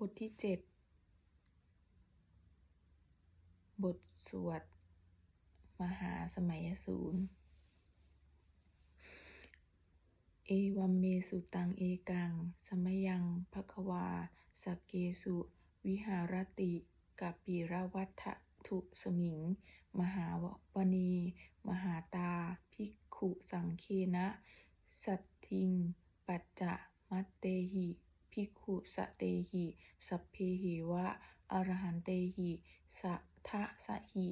บทที่เจ็ดบทสวด มหาสมัยสูรเอวัมเมสุตังเอกัง สมยังภควาสกเกสุ วิหารติกัปปิรวัฏทุสมิง มหาวณี มหาตา ภิกขุสังเคนะ สัททิง ปัจจะมัตเตหิ ภิกขุสเตหิ สัพเพเหวะอรหันเตหิสัทะสหิ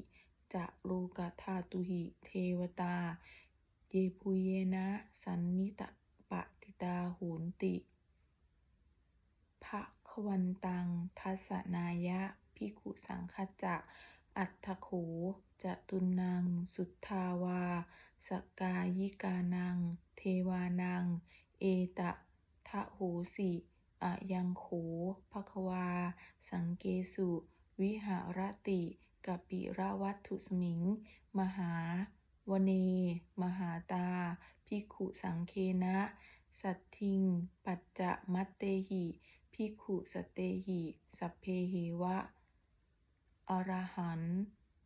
จะโลกธาตุหิ เทวตา เยปุเยนะ สันนิตปะติตาโหนติภะควันตัง ทัสสนายะ ภิกขุสังคจจะอัตถโขจตุนัง สุทธาวา สกายิกานัง เทวานัง เอตทะโหสิ อะยังโขภควา สังเกสุ วิหารติกัปปิระวัฏทุสมิง มหาวเน มหาตาภิขุสังเคนะ สัททิง ปัจจะมัตเตหิภิขุสเตหิ สัพเพเหวะ อรหัน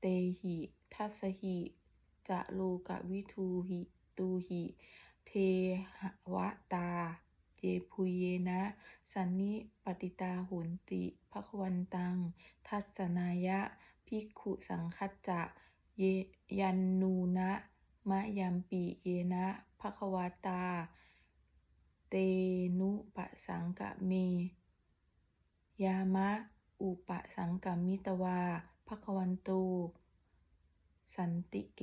เตหิ ทัสสหิ จะโลกวิทูหิ ตูหิ เทหวตา เยปุเยนะ สันนิปติตาโหนติภะควันตัง ทัสสนายะ ภิกขุสังคัจจะเยยันนูนะมะยัมปิเยนะภะคะวตา เตนุปสังกะเม ยามะ อุปสังกัมมิตวาภควันโตสันติเก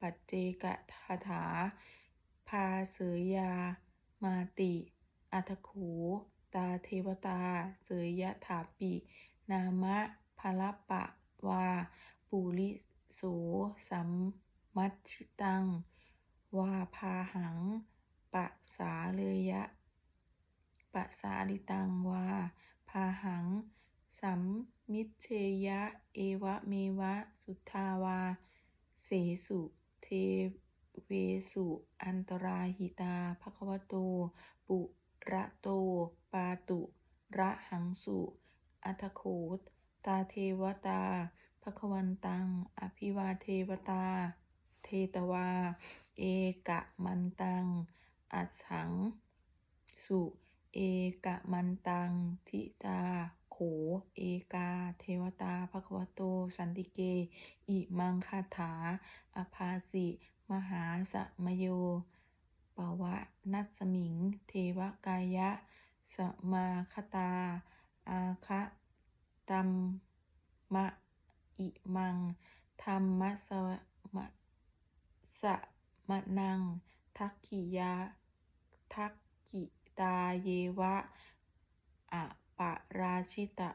ปัจเจกถาถา พาเสยยา มาติ อัทโข ตาเทวตา เสยยะถาปิ นามะภลปะวา ปุริโส สัมมัชิตัง วาพาหัง ปะสาเลยะ ปะสาลิตังวา พาหัง สัมมิเชยะ เอวะเมวะ สุทาวา เสสุ เทเวสุ อันตราหิตาภควโต ปุ ระโต ปาตุ ระหังสุ อัทโขตตาเทวตาภควันตัง อภิวาเทวตา เทตวา เอกะมันตัง อัสสัง สุ เอกะมันตัง ทิตา โข เอกา เทวตาภควโต สันติเก อิมังคาถา อภาสิ มหาสมโย ปวะนัสมิง เทวกายะ สมาคตา อาคะตัมมะอิมังธัมมะสมะสะมะนัง ทักขิยา ทักขิตาเยวะอะปะราชิตะ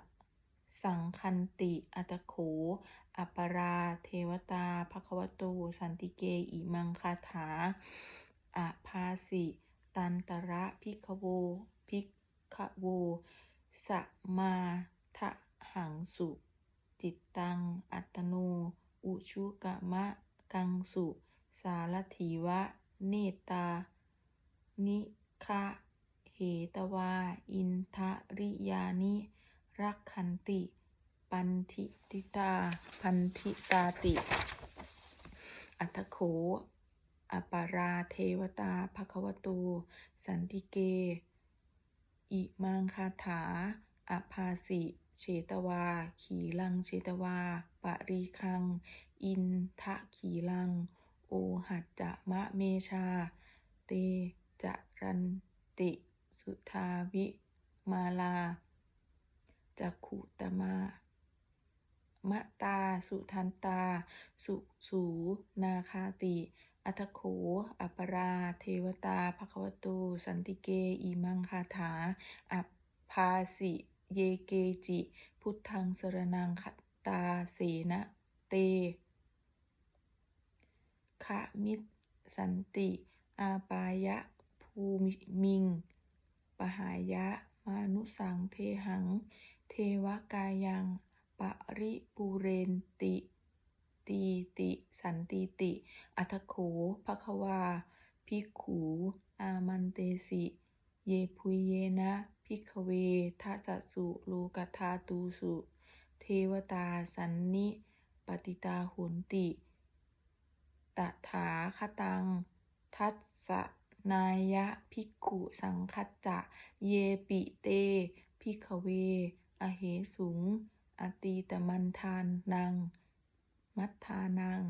สังคันติอัตโขอัปรา เทวตาภควโตสันติเกอิมังคาถา อภาสิ ตันตระภิกโวภิกโวสมาทะหังสุจิตตัง อัตโน อุชุกะมะ กังสุ สารถีวะ เนตา นิคะเหตวา อินทริยานิ รักขันติ ปันทิติตา พันธิตาติ อัตโข อปาราเทวตาภควโตสันติเก อิมังคาถาอภาสิเฉตวา ขีลังเฉตวา ปริคัง อินทะขีลัง โอหัจจะมะเมชา เตจรันติ สุทาวิมาลาจักขุตมามะตา สุทันตา สุสูนาคาติ อัตถโขอัปรา เทวตาภควโตสันติเก อิมังคาถา อัภาสิ เยเกจิ พุทธังสรนังคตาเสนะเตคะมิตสันติ อาปายะ ภูมิง ปหายะ มานุสังเทหัง เทวกายัง ปริปูเรนติ ตีติ สันติติ อัตโขภควาภิกขุอามันเตสิ เยปุเยนะ พิกขเวทัสสสุโลกัทธาตูสุ เทวตาสันนิปติตาโหนติ ตถาคตัง ทัสสนายะภิกขุสังคัจจะ เยปิเตภิกขเว อเหสุง อตีตมันทานนัง มัทธานัง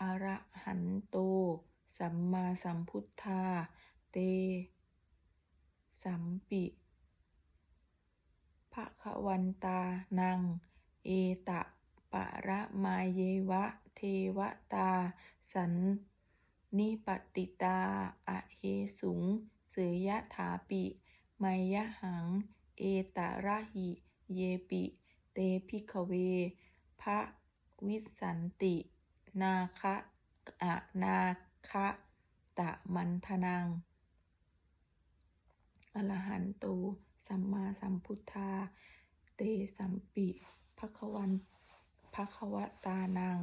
อระหันโต สัมมาสัมพุทธา เต สัมปิภคะวันตานัง เอตะปะระมาเยวะ เทวตา สันนิปติตาอเหสุง เสยถาปิ ไมยหัง เอตระหิ เยปิ เตภิกเวภวิสันติ นาคะอะนาคะตะมันทนัง อรหันโตสัมมาสัมพุทธา เตสัมปิภควันภควตานัง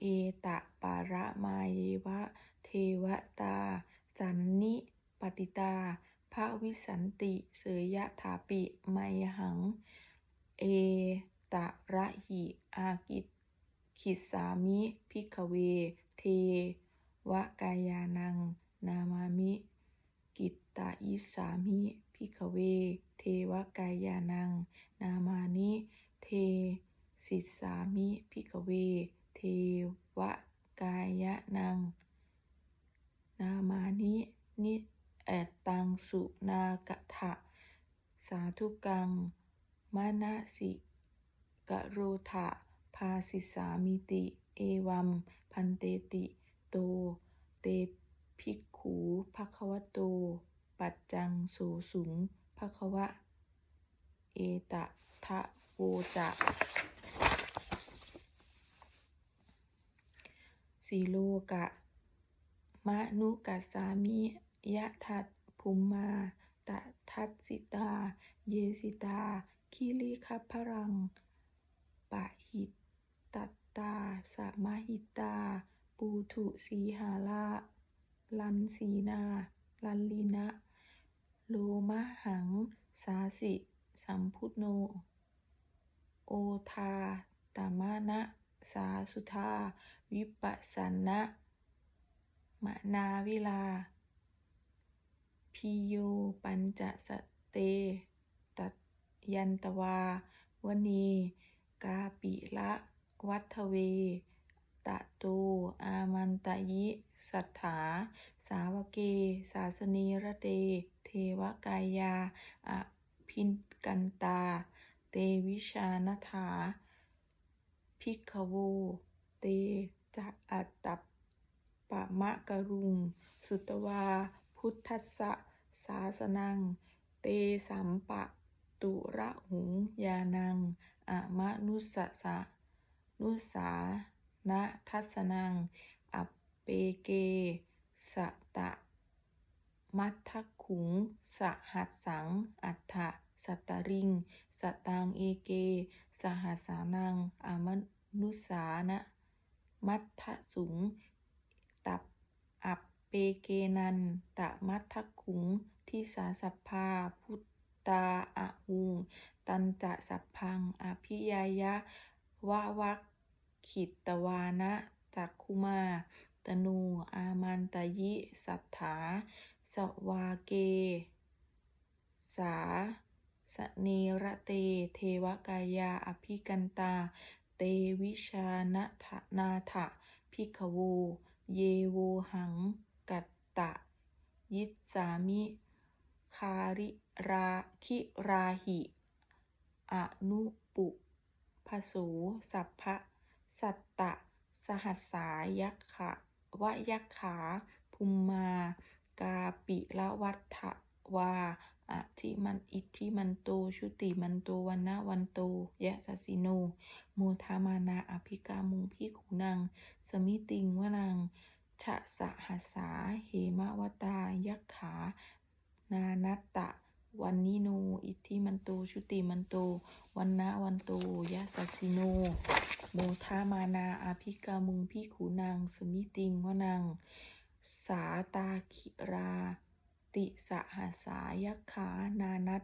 เอตะปาระมาเยวะ เทวตา สันนิปติตาภวิสันติ เสยยะถาปิไมยหัง เอ ตระหิอากิขิสามิภิกขเว เทวกายานัง นามามิ กิตตยิสามิภิกขเว เทวกายานัง นามานิ เทสิสามิภิกขเว เทวกายะนัง นามานินิแอตังสุนากะทะ สาธุกัง มานะสิ กะโรทะภาสิสามิติ เอวัม พันเตติ โต เตภิกขุภควโต ปัจจังโสสุงภควะ เอตะทะโวจะสีโลกะ มะนุกัสามิยะทัตภูมมาตะทัตสิตา เยสิตา คิริคัพพรัง ปะหิตตัตตาสมหิตา ปูถุสีหาลาลันสีนา ลันลีนะ โลมะหัง สาสิ สัมพุทโน โอทาตามะนะ สาสุธา วิปัสสนะมนาวิลา พิโย ปัญจสเต ตัตยันตวาวเน กาปิละวัฏเว ตะโตอามันตยิ สัทธา สาวเกสาสเนระเต เทวกายาอภินกันตา เตวิชานถาภิกโว เตจะอัตตปปะมะกะรุง สุตวา พุทธัสสะสาสนัง เตสัมปะ ตุระหุงยานัง อมนุสสะนุสานะทัสสนัง อัปเปเกสะตะ มัททขุง สหัสสัง อัฏฐะสัตตริง สตังเอเก สหัสสานัง อมนุสานะ มัทธสุง ตับ อัปเปเกนัน ตะมัทธขุงทิสาสัพพาพุตตาอะหุง ตันจะสัพพัง อภิยายะวะวักขิตวานะจักขุมา ตนู อามันตยิ สัทธา สวาเก สา สเนระเต เทวกายา อภิกันตา เตวิชานะทนาถะภิกขโว เยโวหัง กัตตะ ยิสามิ คาริราคิราหิ อนุปุพโสสัพพะสัตตะ สหัสสายัคขะวะยัคขาภูมมา กาปิละวัฏฐวาอธิมันอิทธิมันโต ชุติมันโตวันนะวันโตยะสสสิโนโมทามานาอภิกามุงพิขุนัง สมิติงวนังชะสะหัสสาเหมะวตายัคขา นานัตตะ วันนิโน อิทธิมันโต ชุติมันโต วันนะวันโตยะสสสิโน โมทามานาอภิกามุงพิขุนังสมิติงวนัง สาตาคิรา ติสหัสายัคขานานัต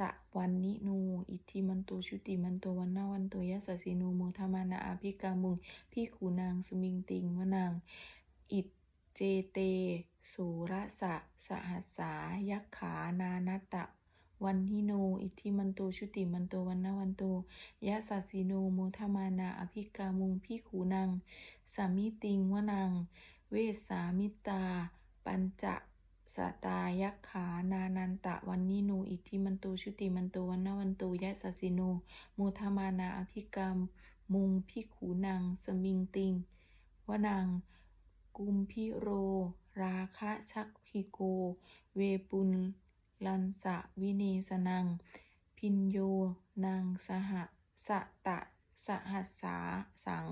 ตะวันนิโน อิทธิมันโต ชุติมันโต วันนาวันโตยัสสสิโน โมทมานาอาภิกามุงพิขูนางสมิงติงวนางอิจ เจเต สุรสะ สหัสสา ยัคขา นานัตตะ วันทิโน อิทธิมันโต ชุติมันโต วันนาวันโตยะสัสิโนโมทมานา อภิกามุงพิขูนางสามิติงวนางเวสามิตา ปัญจสตายัคขา นานันตะ วันนิโน อิทธิมันโต ชุติมันโต วันนาวันโตยะสัสิโนโมทมานา อภิกามมุงพิขูนางสมิงติงวนาง กุมพิโร ราคะชักขิโก เวปุลลันสะวิเนสนัง พินโยนางสหสะตะสหัสสาสัง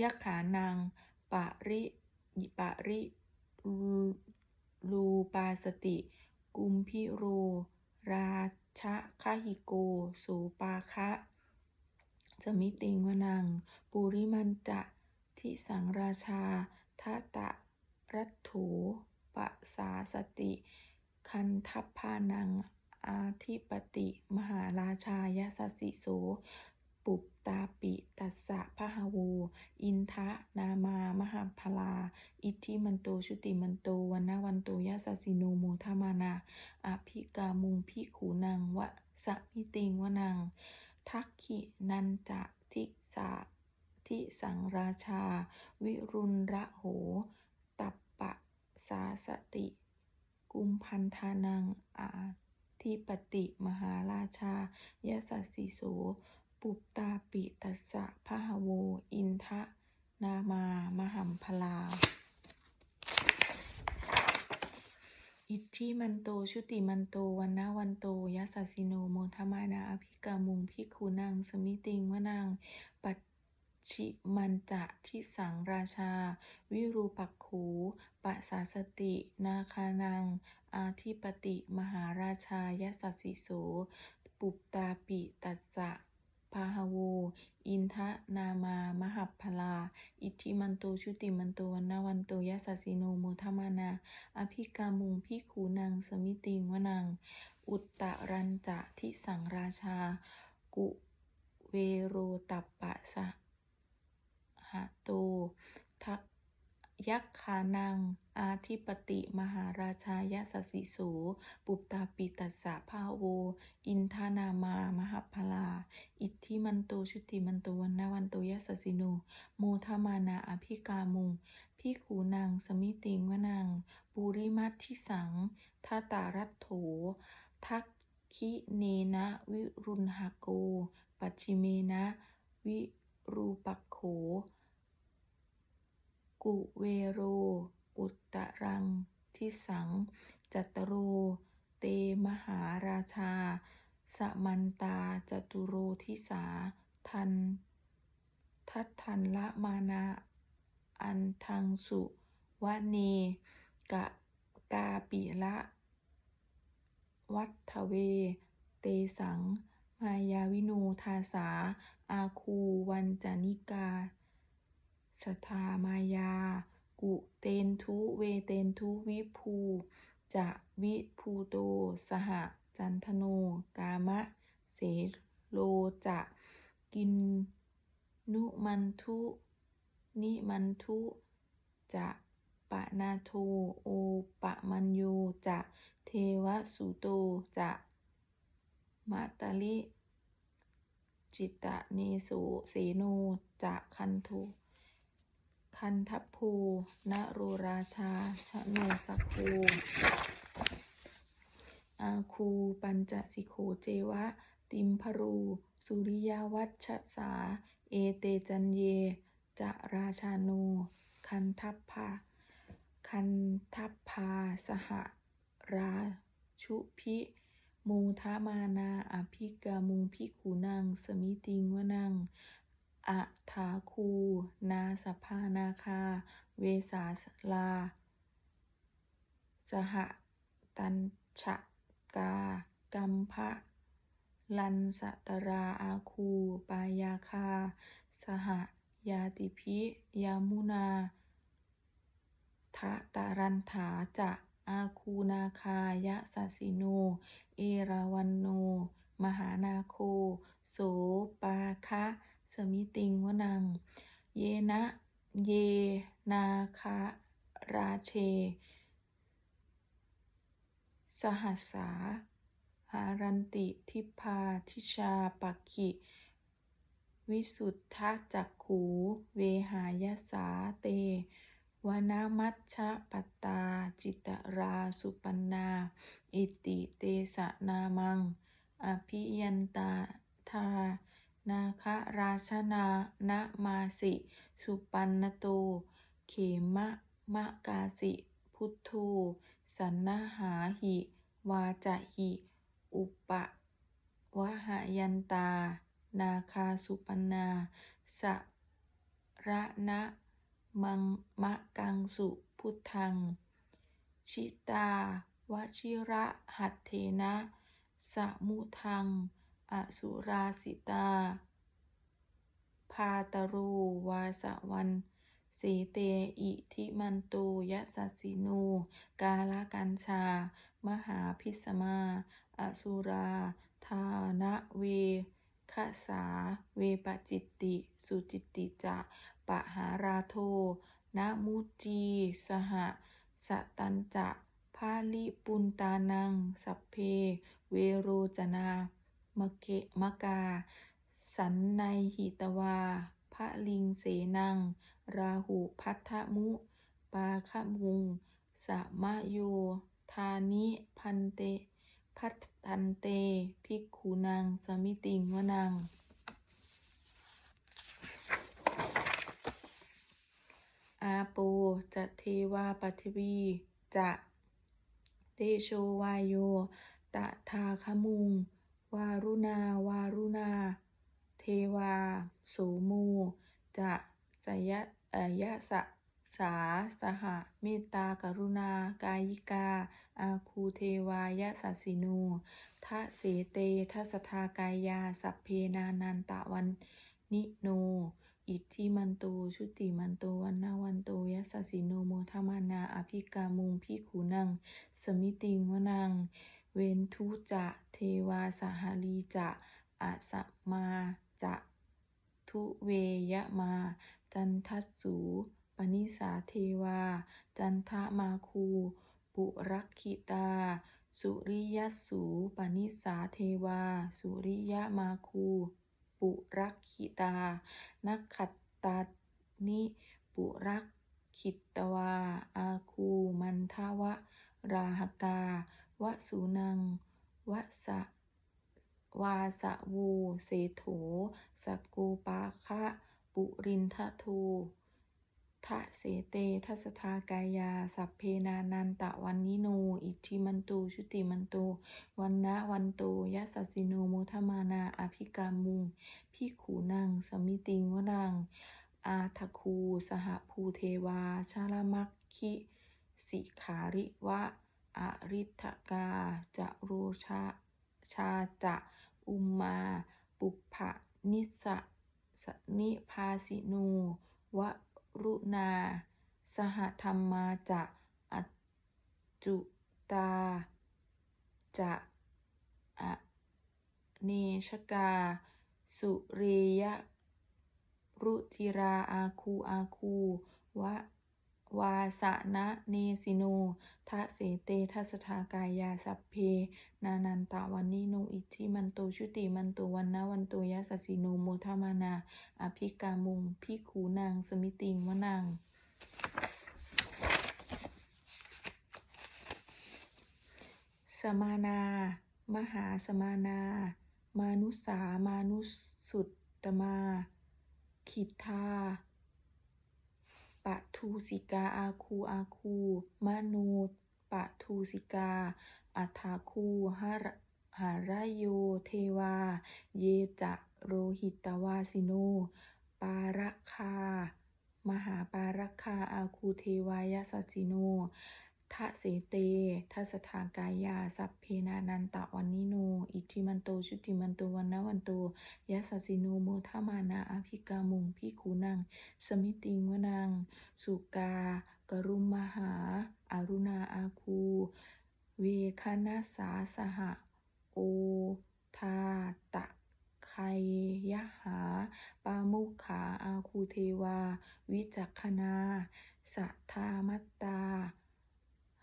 ยักขานางปะริปะริลูปาสติ กุมพิโร ราชะคหิโกโสปาคะสมิติงวนัง ปุริมันจะทิสังราชา ทตะรัตโถปะสาสติ คันทัพพานัง อาธิปติ มหาราชายสสิโส ปุปตาปิ ตัสสะพะหะโวอินทะ นามามหาพลา อิทธิมันโต ชุติมันโตวันนาวันโตยสสิโนโมทามานาอภิกามุงพิขูนางวะสะมิติงวนัง ทักขินันจะทิสา ทิสังราชา วิรุณระโห ตัปปะสาสติ กุมพันธานังอาทิปติมหาราชายสสสิโส ปุปตาปิตัสสะพะหโว อินทะ นามามหัมพลา อิทธิมันโต ชุติมันโต วันนาวันโตยัสสสิโนโมทมานาอภิกามุงพิกขุนางสมิติงวนาง ปัจ ฉิมันจะทิสังราชา วิรูปักขูปะสาสติ นาคานัง อาทิปติมหาราชายสสสิโส ปุปตาปิตัสสะพาหะโว อินทะนามามหัพพลา อิทธิมันโตชุติมันโตวันนาวันโตยสสสิโนโมทมานา อภิกามุงพิขูนางสมิติงวนัง อุตตรันจะทิสังราชา กุเวโรตัปปะสะะโตทักยักขานัง อาทิปติ มหาราชายสสสิโสปุปตาปิตัสสะพาโว อินทานามามหพลา อิทธิมันโตชุติมันโตวันนาวันโตยสสิโนโมทมานาอภิกามุงพิขูนางสมิติงวนางปุริมัตทิสังทัตารัตโถ ทักคิเนนะวิรุณหโก ปัจฉิเมนะ วิรูปักโข กุเวโร อุตตรัง ทิสัง จัตตโร เตมหาราชา สมันตาจตุโรทิสา ทัน ทัตทันละมานา อันทังสุวะเน กะกาปิละวัฏเว เตสัง มายาวิโนทาสา อาคูวันจานิกา สทามายา กุเตนทุเวเตนทุวิภูจะวิภูโต สหจันทโน กามะ เสโลจะกิน นุมันทุ นิมันทุ จะปะนาโทโอปะมัญโยจะเทวสุโตจะมัตตลิ จิตะเนโสเสโนจะคันโท คันทัพโพนโรราชา ชโนสโคอาคูปัญจสิโขเจวะ ติมพรู สุริยวัชชสา เอเตจันเย จะราชาโนคันทัพพาคันทัพพาสหราชุพิมูทามานาอภิกามุพิขูนางสมิติงวนัง อะถาคู นาสภานาคา เวสาลา สหตัญชกากัมภะลันสตราอาคู ปายาคา สหยาติพิยามุนาทะตารันถาจะอาคูนาคายะสัสิโน เอราวันโน มหานาโค โสปาคะ สมิติงวนัง เยนะ เยนาคาราเช สหัสสาหารันติทิพาทิชาปักขิวิสุทธจักขู เวหายสาเต วนามัชฌะปตตา จิตราสุปันนา อิติเตสะนามัง อภิยันตาทา นาคราชนานะมาสิ สุปันนโตเขมะมะกาสิ พุทโธสันนาหาหิ วาจหิ อุปะวหยันตา นาคาสุปนาสระนะมังมะกังสุพุทธัง ชิตาวชิระหัตเถนะสมุทัง อสุราสิตา พาตโรวาสวันเสเต อิทิมันโตยะสัสสิโนกาลกัญชา มหาพิสมา อสุราทานะเวคสา เวปจิตติ สุจิตติจะปะหาราโทนะมุจี สหสตัญจะพาลิปุนตานัง สัพเพ เวโรจนา มะเกมะกา สันไนหิตวา พระลิงเสนัง ราหุพัทธมุ ปาคมุงสะมะโย ทานิพันเต พัทันเต ภิกขุนังสมิติงวนังอาโปจะเทวาปฐวีจะเตโชวายโยตถาคมุง วารุณาวารุณา เทวาสโมจะสยะอ่ยะสะสาสหะเมตตากรุณา กายิกา อาคูเทวายะสัสสิโนทะเสเตทัสทากายา สัพเพนานันตะวันนิโน อิทธิมันโต ชุติมันโต วันนาวันโตยะสัสิโนโมทมานา อภิกามุงพิขุนัง สมิติงวนัง เวนทุจะ เทวาสหลีจะอะสมาจะทุเวยะมา จันทัสสู ปนิสาเทวา จันทะมาคู ปุรักขิตา สุริยัสสู ปนิสาเทวา สุริยมาคู ปุรักขิตา นักขัตตานิปุรักขิตวา อาคู มันทวะ ราหกา วสุนัง วสะวาสะโวเสโถสกโกปาคะปุรินทโททะเสเตทัสทากายา สัพเพนานันตะวันนิโน อิทิมันโตชุติมันโตวันนะวันโตยะสัสสิโนโมทมานาอภิกามุงภิขุนัง สมิติงวนัง อาทคู สหภูเทวา ชาลมัคคิ สิขาริวะ อริทกา จะโรชาชาจะ อุมมา ปุพพนิสสะนิพาสิโนวรุณา สหธรรมาจะอจุตา จะอเนชกา สุเรยรุจิราอาคูอาคูวะ วาสะนะเนสิโนทะเสเตทัสทากายาสัพเพ นานันตะวันนิโนอิทิมันโตชุติมันโตวันนะวันโตยะสัสิโนโมทมานา อภิกามุงภิขุนังสมิติงวนังสมา นา มหาสมานา มานุสา มานุสุตตมา ขิทธา ปะทูสิกาอาคูอาคูมโนปะทูสิกา อัฏฐาคูหรหารโยเทวา เยจะโรหิตวาสิโน ปาระคามหาปาระคาอาคูเทวายสัสิโน ทะเสเตทัสทากายา สัพเพนานันตะวันนิโน อิทิมันโต ชุติมันโตวันนะวันโตยัสสสิโนโมทมานาอภิกามุงพิขูนัง สมิติงวนังสุกา กรุมมหาอารุณาอาคู เวคนาสาสหะ โอทาตะไคยะหา ปามุขา อาคูเทวา วิจักขนาสัทธามัตตา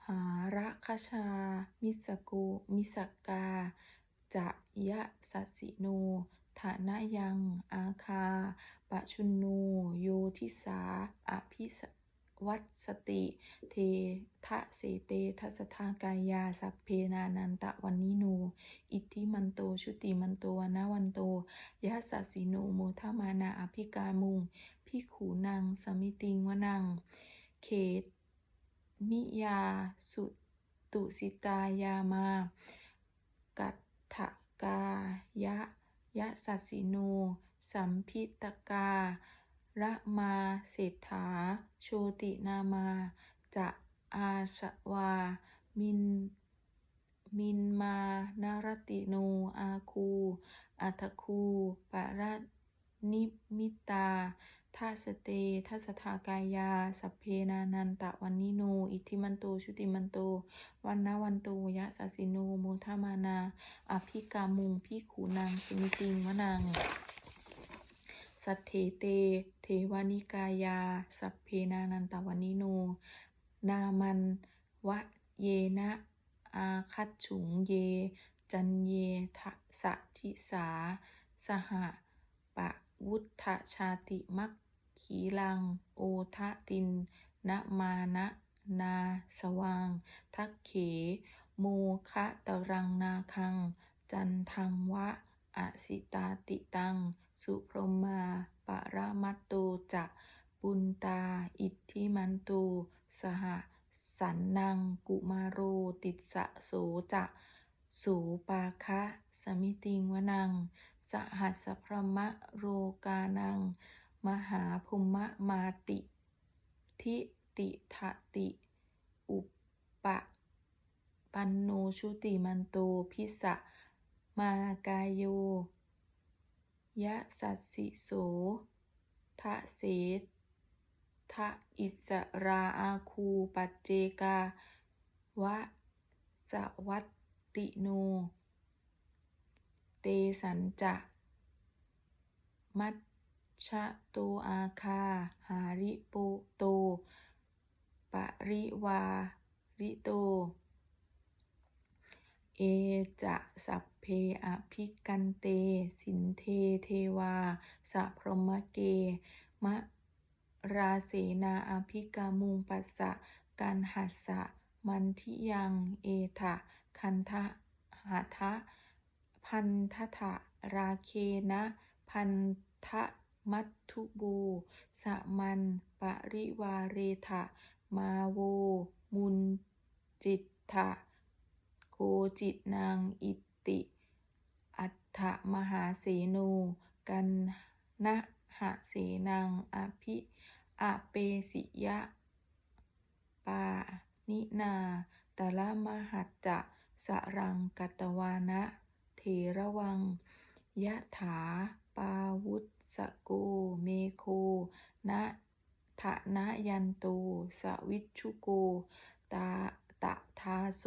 หาระคชา มิสโกมิสกา จะยะสัสิโนฐานะยัง อาคา ปะชุนโนโยทิสา อภิสวัตสติ เททะเสเตทัสทากายา สัพเพนานันตะวันนิโน อิทธิมันโต ชุติมันโตวนนะวันโตยัสสสิโนโมทมานาอภิกามุงพิขูนัง สมิติงวนัง เขต มิยาสุตุสิตายามา กัตถกายะยะสัสสิโนสัมพิตกาละมาเศรษฐา โชตินามา จะอาสวา มิน มินมานารติโนอาคู อัทคูประนิมิตา ทัสเตทัสทากายา สัพเพนานันตะวันนิโน อิทิมันโต ชุติมันโต วันนวันโตยะสัสิโนโมทมานา อภิกามุงพิขูนังสมิติงวนังสัทเถเต เทวานิกายา สัพเพนานันตวันนิโน นามันวะเยนะ อาคัตฉุงเย จันเยทะสะทิสา สหะปะวุฒชาติมัค ขีลัง โอทะตินนะมานะนาสวังทักเข โมคะตรังนาคัง จันทังวะอสิตาติตัง สุพรมาปะระมัตโตจะบุญตา อิทธิมันโตสหสันนัง กุมาโรติสะโสจะโสปาคะ สมิติงวนัง สหัสสพรหมโรกานัง มหาภูมะมาติ ทิติทะติ อุปปะ ปันโนชุติมันโตพิสะ มากายโย ยะสัสสิโสทะเสทะอิสราอาคูปัจเจกาวะสวัตติโน เตสันจะมัช ชะโตอาคา หาริปโตปริวาริโต เอจะสัพเพอภิกันเต สินเทเทวาสะพรมเก มะราเสนาอภิกามุงปัสสะกันหัสสะมันทิยัง เอทะคันทะหะทะ พันทะทะราเคนะ พันทะ มัตถุโบสะมันปริวาเรทะ มาโว มุนจิตถะโกจิตนางอิติ อัฏฐมหาเสโนกันนะหะเสนังอภิอเปสิยะ ปานินาตละมหัจจะสรังกัตวานะเถระวัง ยะถา ปาวุส สโกเมโคนะทะนะยันโตสวิชชุโก ตาตะทาโส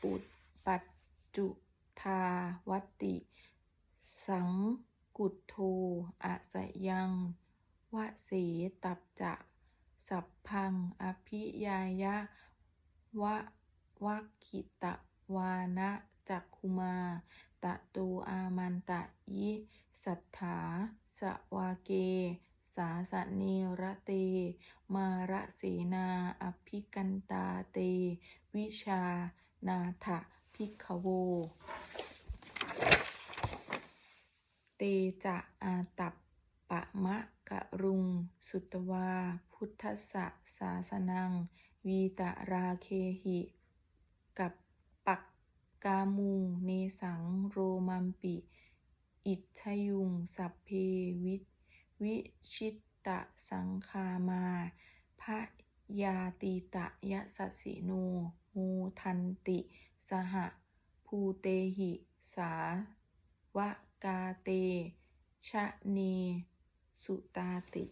ปุตปัจจุทาวติ สังกุทโธอะสยังวะเสตัปจะสัพพัง อภิยายะ วะวัคคิตวานะจักขุมา ตะโตอามันตะยิ สัทธาสวาเก สาสะเนระเต มาระเสนาอภิกันตาเต วิชา นาถะภิกขโว เตจะอาตัปปะมะกะรุง สุตวา พุทธสะสาสนัง วีตราเคหิ กัปปักกามุงเนสังโรมัมปิ อิชชยุง สัพเพวิวิชิตตสังคามาพะยาตีตะยะสสสิโนมูทันติ สหภูเตหิ สาวกาเต ชะเน สุตาติ